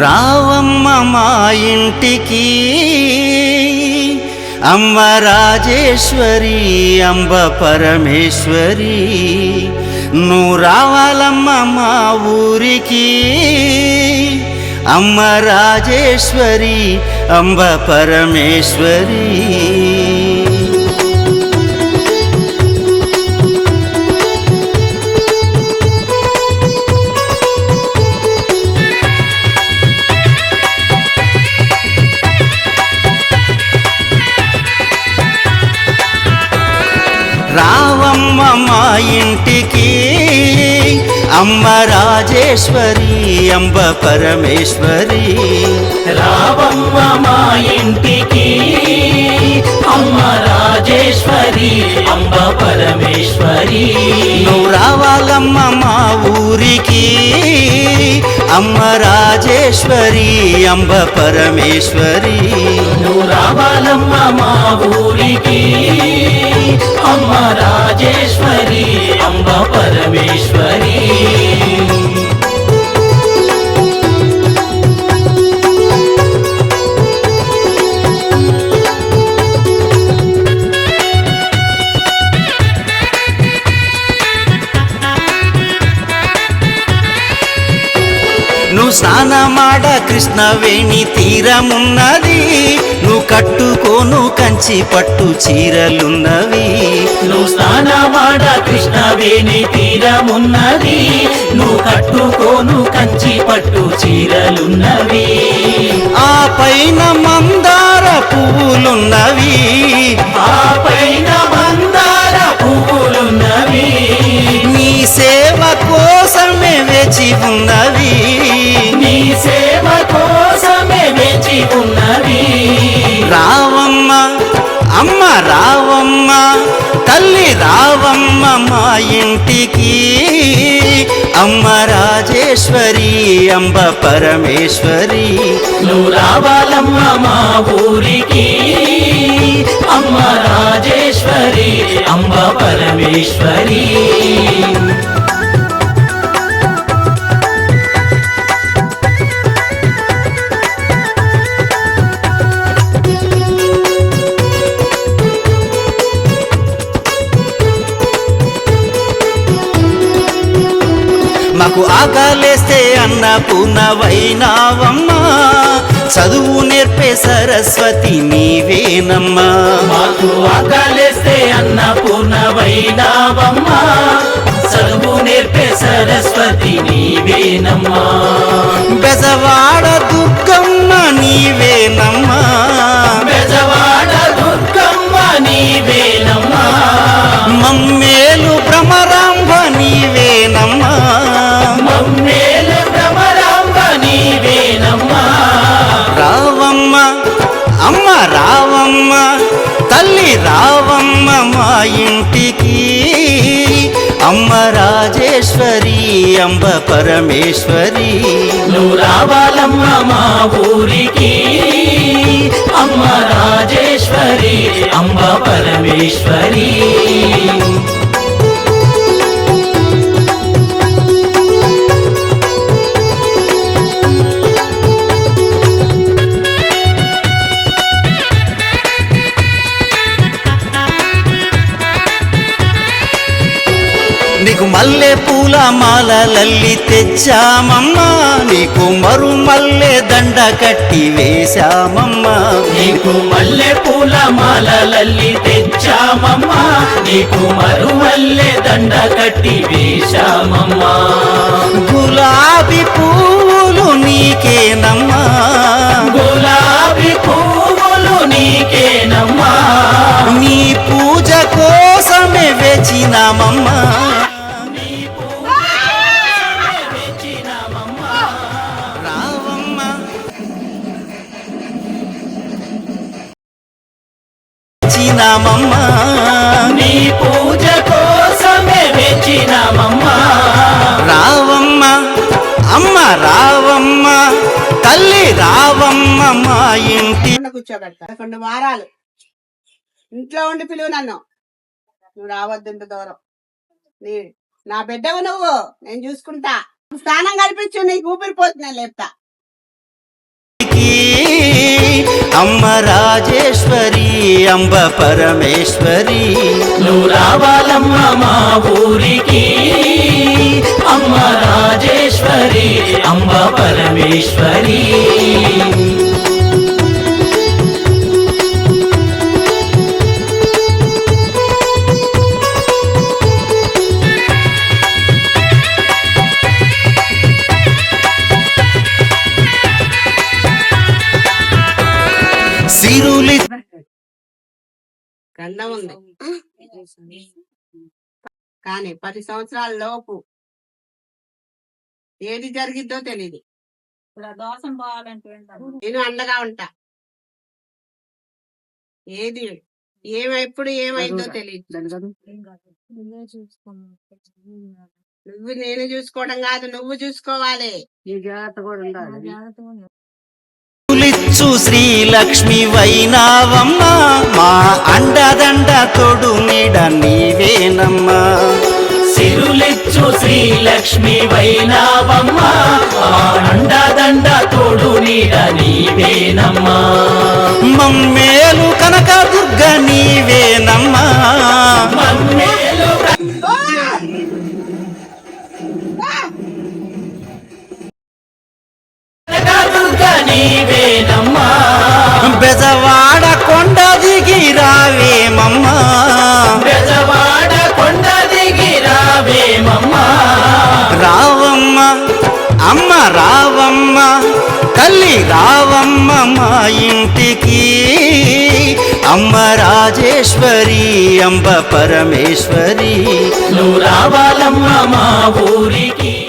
రావమ్మ మా ఇంటికి అమ్మ రాజేశ్వరి అంబ పరమేశ్వరి. నువ్వు రావాలమ్మ మా ఊరికి అమ్మ రాజేశ్వరి అంబ పరమేశ్వరి. రావమ్మ మా ఇంటికి అమ్మ రాజేశ్వరి అంబ పరమేశ్వరి. రావమ్మ మా ఇంటికి అమ్మ రాజేశ్వరి అంబ పరమేశ్వరి. నువ్వు రావాలమ్మ మా ఊరికి అమ్మ రాజేశ్వరి అంబ పరమేశ్వరి. నువ్వు రావాలమ్మ మా ఊరికి అమ్మ రాజేశ్వరి అంబ పరమేశ్వరి. స్నానమాడ కృష్ణవేణి తీరమున్నది. నువ్వు కట్టుకోను కంచి పట్టు చీరలున్నవి. నువ్వు స్నానమాడ కృష్ణవేణి తీరమున్నది. నువ్వు కట్టుకోను కంచి పట్టు చీరలున్నవి. ఆ పైన మందార పువ్వులున్నవి. ఆ పైన మందార పువ్వులున్నవి. నీ సేవ కోసమే వేచి ఉన్నవి. వేచి ఉన్నవి రావమ్మ అమ్మ రావమ్మ తల్లి రావమ్మ మా ఇంటికి. అమ్మ రాజేశ్వరి అంబ పరమేశ్వరి. నువ్వు రావాలమ్మ మా ఊరికి. అమ్మ రాజేశ్వరి అంబ పరమేశ్వరి. మాకు ఆకలేస్తే అన్న పూర్ణవైనావమ్మా చదువు నేర్పే సరస్వతి నీవేనమ్మా. మాకు ఆకలేస్తే అన్నపూర్ణవైనావమ్మ చదువు నేర్పే సరస్వతి నీవేనమ్మా. బెజవాడ దుర్గమ్మ నీవేనమ్మా అంబ పరమేశ్వరి. నువ్వు రావాలమ్మ మా ఊరికి అమ్మ రాజేశ్వరి అంబ పరమేశ్వరి. నీకు మల్లె పూల మాలలల్లి తెచ్చామమ్మా. నీకు మరు మల్లె దండ కట్టి వేశామమ్మా. నీకు మల్లె పూల మాలలల్లి తెచ్చామమ్మా. నీకు మరుమల్లె దండ కట్టి వేశామమ్మా. గులాబీ పువ్వులు నీకేనమ్మా. గులాబీ పువ్వులు నీకేనమ్మా. చినామమ్మా నీ పూజ కోసమే వెచ్చినామమ్మా. రావమ్మ అమ్మ రావమ్మ తల్లి రావమ్మ మా ఇంటి. కూర్చోబెడతా. రెండు వారాలు. ఇంట్లో ఉండి పిలువు నన్ను. నువ్వు రావద్దు ఇంత దూరం. నీ నా బిడ్డవు నువ్వు. నేను చూసుకుంటా. స్నానం కల్పించు నీకు ఊపిరిపోతుంది నేను లేపుతా. అమ్మ రాజేశ్వరి అంబ పరమేశ్వరి. నువ్వు రావాలమ్మ మా ఊరికి అమ్మ రాజేశ్వరి అంబ పరమేశ్వరి. గండం ఉంది కానీ పది సంవత్సరాల లోపు ఏది జరిగిద్దో తెలియదు దోషం పోవాలంటే? నేను అండగా ఉంటా. ఏది ఏమి ఎప్పుడు ఏమైందో తెలియదు. నువ్వే నేను చూసుకోవడం కాదు నువ్వు చూసుకోవాలి. నా జాగ్రత్తగా ఉండు. లిచ్చు శ్రీలక్ష్మి వైనావమ్మ మా అండదండ తోడు నీడ నీవేనమ్మా సిరులిచ్చు శ్రీలక్ష్మి వైనావమ్మ అండదండ తోడు నీడ నీవేనమ్మా మమ్మేలు కనక దుర్గ నీవేనమ్మా రావమ్మ. అమ్మ రావమ్మ తల్లి రావమ్మ మా ఇంటికి. అమ్మ రాజేశ్వరి అంబ పరమేశ్వరి. నువ్వు రావాలమ్మ మా ఊరికి.